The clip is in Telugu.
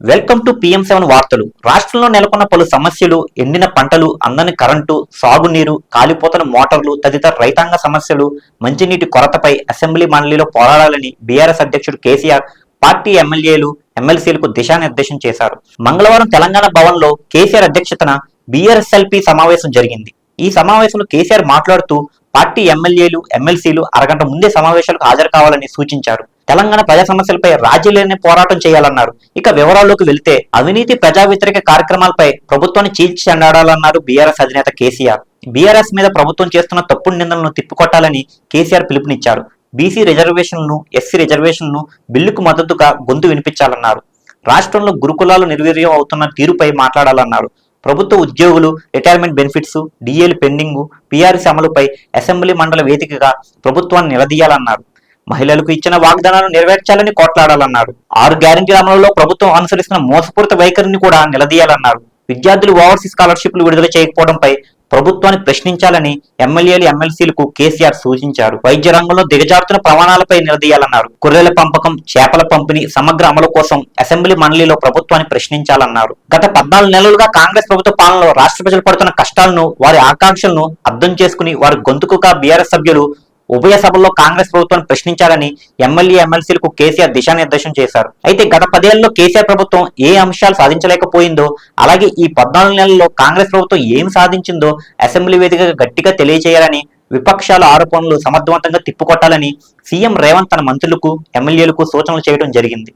వెల్కమ్ టు పిఎం సెవెన్ వార్తలు. రాష్ట్రంలో నెలకొన్న పలు సమస్యలు ఎండిన పంటలు అందని కరెంటు సాగునీరు కాలిపోతున్న మోటార్లు తదితర రైతాంగ సమస్యలు మంచినీటి కొరతపై అసెంబ్లీ మండలిలో పోరాడాలని బీఆర్ఎస్ అధ్యక్షుడు కేసీఆర్ పార్టీ ఎమ్మెల్యేలు ఎమ్మెల్సీలకు దిశానిర్దేశం చేశారు. మంగళవారం తెలంగాణ భవన్లో కేసీఆర్ అధ్యక్షతన బీఆర్ఎస్ఎల్పీ సమావేశం జరిగింది. ఈ సమావేశంలో కేసీఆర్ మాట్లాడుతూ పార్టీ ఎమ్మెల్యేలు ఎమ్మెల్సీలు అరగంట ముందే సమావేశాలకు హాజరు కావాలని సూచించారు. తెలంగాణ ప్రజా సమస్యలపై రాజీ లేని పోరాటం చేయాలన్నారు. ఇక వివరాల్లోకి వెళ్తే అవినీతి ప్రజా వ్యతిరేక కార్యక్రమాలపై ప్రభుత్వాన్ని చీల్చి చెండాడాలన్నారు బీఆర్ఎస్ అధినేత కేసీఆర్. బీఆర్ఎస్ మీద ప్రభుత్వం చేస్తున్న తప్పుడు నిందలను తిప్పికొట్టాలని కేసీఆర్ పిలుపునిచ్చారు. బీసీ రిజర్వేషన్లను ఎస్సీ రిజర్వేషన్లను బిల్లుకు మద్దతుగా గొంతు వినిపించాలన్నారు. రాష్ట్రంలో గురుకులాలు నిర్వీర్యం అవుతున్న తీరుపై మాట్లాడాలన్నారు. ప్రభుత్వ ఉద్యోగులు రిటైర్మెంట్ బెనిఫిట్స్ డిఏలు పెండింగ్ పీఆర్సీ అమలుపై అసెంబ్లీ మండల వేదికగా ప్రభుత్వాన్ని నిలదీయాలన్నారు. మహిళలకు ఇచ్చిన వాగ్దానాలను నెరవేర్చాలని కోట్లాడాలన్నారు ఆరు గ్యారంటీల అమలులో ప్రభుత్వం అనుసరిస్తున్న మోసపూరిత వైఖరిని కూడా నిలదీయాలన్నారు విద్యార్థులు ఓవర్సీ స్కాలర్షిప్లు విడుదల చేయకపోవడంపై ప్రభుత్వాన్ని ప్రశ్నించాలని ఎమ్మెల్యేలు ఎమ్మెల్సీలకు కేసీఆర్ సూచించారు. వైద్య రంగంలో దిగజారుతున్న ప్రమాణాలపై నిలదీయాలన్నారు గొర్రెల పంపకం చేపల పంపిణీ సమగ్ర అమలు కోసం అసెంబ్లీ మండలిలో ప్రభుత్వాన్ని ప్రశ్నించాలన్నారు గత పద్నాలుగు నెలలుగా కాంగ్రెస్ ప్రభుత్వ పాలనలో రాష్ట్ర ప్రజలు పడుతున్న కష్టాలను వారి ఆకాంక్షలను అర్థం చేసుకుని వారి గొంతుకుగా బీఆర్ఎస్ సభ్యులు ఉభయ సభల్లో కాంగ్రెస్ ప్రభుత్వాన్ని ప్రశ్నించాలని ఎమ్మెల్యే ఎమ్మెల్సీలకు కేసీఆర్ దిశానిర్దేశం చేశారు. అయితే గత పదేళ్ళలో కేసీఆర్ ప్రభుత్వం ఏ అంశాలు సాధించలేకపోయిందో అలాగే ఈ పద్నాలుగు నెలల్లో కాంగ్రెస్ ప్రభుత్వం ఏం సాధించిందో అసెంబ్లీ వేదికగా గట్టిగా తెలియజేయాలని విపక్షాల ఆరోపణలు సమర్థవంతంగా తిప్పుకొట్టాలని సీఎం రేవంత్ తన మంత్రులకు ఎమ్మెల్యేలకు సూచనలు చేయడం జరిగింది.